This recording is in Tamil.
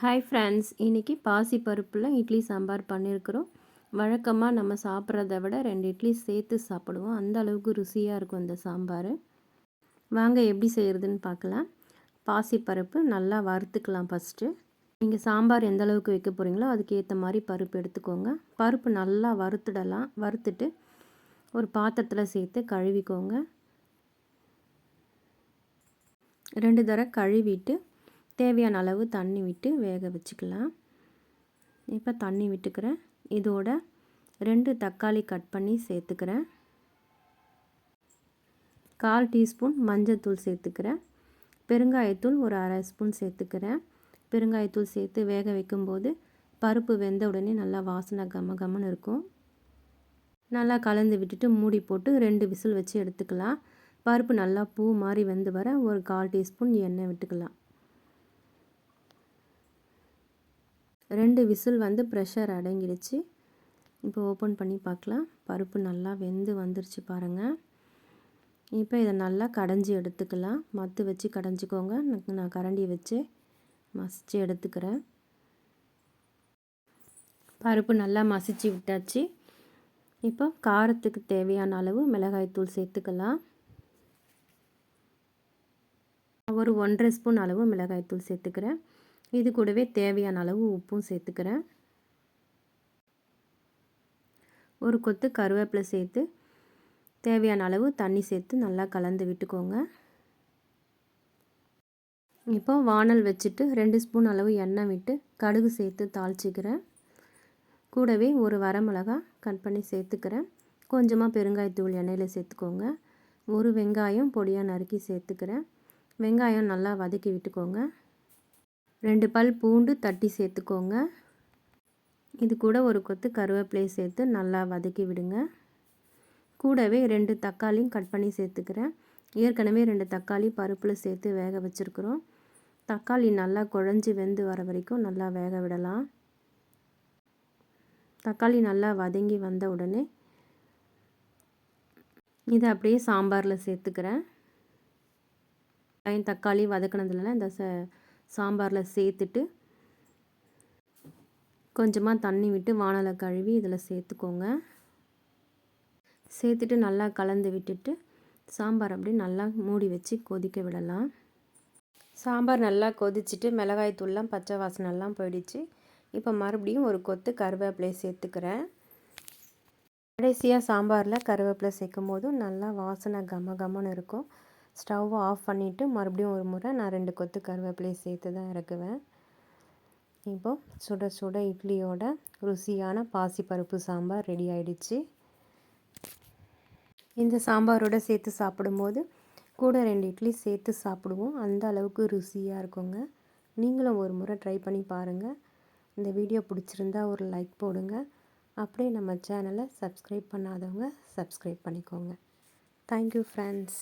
ஹாய் ஃப்ரெண்ட்ஸ் இன்றைக்கி பாசி பருப்பில் இட்லி சாம்பார் பண்ணியிருக்கிறோம் வழக்கமாக நம்ம சாப்பிட்றத விட ரெண்டு இட்லி சேர்த்து சாப்பிடுவோம். அந்த அளவுக்கு ருசியாக இருக்கும் இந்த சாம்பார். வாங்க எப்படி செய்கிறதுன்னு பார்க்கலாம். பாசி பருப்பு நல்லா வறுத்துக்கலாம் ஃபஸ்ட்டு நீங்கள் சாம்பார் எந்த அளவுக்கு வைக்க போகிறீங்களோ அதுக்கேற்ற மாதிரி பருப்பு எடுத்துக்கோங்க. பருப்பு நல்லா வறுத்துடலாம். வறுத்துட்டு ஒரு பாத்திரத்தில் சேர்த்து கழுவிக்கோங்க. ரெண்டு தடவை கழுவிட்டு தேவையான அளவு தண்ணி விட்டு வேக வச்சுக்கலாம். இப்போ தண்ணி விட்டுக்கிறேன். இதோட ரெண்டு தக்காளி கட் பண்ணி சேர்த்துக்கிறேன். கால் டீஸ்பூன் மஞ்சத்தூள் சேர்த்துக்கிறேன். பெருங்காயத்தூள் ஒரு அரை ஸ்பூன் சேர்த்துக்கிறேன். பெருங்காயத்தூள் சேர்த்து வேக வைக்கும்போது பருப்பு வெந்த உடனே நல்லா வாசனை கம்ம கம்மன்னு இருக்கும். நல்லா கலந்து விட்டுட்டு மூடி போட்டு ரெண்டு விசில் வச்சு எடுத்துக்கலாம். பருப்பு நல்லா பூ மாதிரி வெந்து வர ஒரு கால் டீஸ்பூன் எண்ணெய் விட்டுக்கலாம். ரெண்டு விசில் வந்து ப்ரெஷர் அடங்கிடுச்சு. இப்போ ஓப்பன் பண்ணி பார்க்கலாம். பருப்பு நல்லா வெந்து வந்துருச்சு பாருங்கள் இப்போ இதை நல்லா கடைஞ்சி எடுத்துக்கலாம். மத்து வச்சு கடைஞ்சிக்கோங்க. நான் கரண்டி வச்சு மசித்து எடுத்துக்கிறேன். பருப்பு நல்லா மசிச்சு விட்டாச்சு. இப்போ காரத்துக்கு தேவையான அளவு மிளகாய்த்தூள் சேர்த்துக்கலாம். ஒரு ஒன்றரை ஸ்பூன் அளவு மிளகாய்த்தூள் சேர்த்துக்கிறேன். இது கூடவே தேவையான அளவு உப்பும் சேர்த்துக்கிறேன். ஒரு கொத்து கருவேப்பிலை சேர்த்து தேவையான அளவு தண்ணி சேர்த்து நல்லா கலந்து விட்டுக்கோங்க. இப்போ வானல் வச்சுட்டு ரெண்டு ஸ்பூன் அளவு எண்ணெய் விட்டு கடுகு சேர்த்து தாளிச்சிக்கிறேன். கூடவே ஒரு வரமிளகா கட் பண்ணி சேர்த்துக்கிறேன். கொஞ்சமாக பெருங்காயத்தூள் எண்ணெயில் சேர்த்துக்கோங்க. ஒரு வெங்காயம் பொடியாக நறுக்கி சேர்த்துக்கிறேன். வெங்காயம் நல்லா வதக்கி விட்டுக்கோங்க. ரெண்டு பல் பூண்டு தட்டி சேர்த்துக்கோங்க. இது கூட ஒரு கொத்து கருவேப்பிலையை சேர்த்து நல்லா வதக்கி விடுங்க. கூடவே ரெண்டு தக்காளியும் கட் பண்ணி சேர்த்துக்கிறேன். ஏற்கனவே ரெண்டு தக்காளி பருப்பில் சேர்த்து வேக வச்சுருக்குறோம். தக்காளி நல்லா குழஞ்சி வெந்து வர வரைக்கும் நல்லா வேக விடலாம். தக்காளி நல்லா வதங்கி வந்த உடனே இதை அப்படியே சாம்பாரில் சேர்த்துக்கிறேன். தக்காளி வதக்கினதுலலாம் இந்த ச சாம்பாரில் சேர்த்துட்டு கொஞ்சமாக தண்ணி விட்டு வானலை கழுவி இதில் சேர்த்துக்கோங்க. சேர்த்துட்டு நல்லா கலந்து விட்டுட்டு சாம்பார் அப்படி நல்லா மூடி வச்சு கொதிக்க விடலாம். சாம்பார் நல்லா கொதிச்சுட்டு மிளகாய் தூள்லாம் பச்சை வாசனைலாம் போயிடுச்சு. இப்போ மறுபடியும் ஒரு கொத்து கருவேப்பிலையை சேர்த்துக்கிறேன். கடைசியாக சாம்பாரில் கருவேப்பிலை சேர்க்கும் போதும் நல்லா வாசனை கம கமன்னு இருக்கும். ஸ்டவ் ஆஃப் பண்ணிவிட்டு மறுபடியும் ஒரு முறை நான் ரெண்டு கொத்து கருவேப்பிலையை சேர்த்து தான் இறக்குவேன். இப்போது சுட சுட இட்லியோட ருசியான பாசிப்பருப்பு சாம்பார் ரெடி ஆயிடுச்சு. இந்த சாம்பாரோட சேர்த்து சாப்பிடும்போது கூட ரெண்டு இட்லி சேர்த்து சாப்பிடுவோம். அந்த அளவுக்கு ருசியாக இருக்குங்க. நீங்களும் ஒரு முறை ட்ரை பண்ணி பாருங்கள் இந்த வீடியோ பிடிச்சிருந்தா ஒரு லைக் போடுங்க. அப்படியே நம்ம சேனலை சப்ஸ்கிரைப் பண்ணாதவங்க சப்ஸ்கிரைப் பண்ணிக்கோங்க. Thank you friends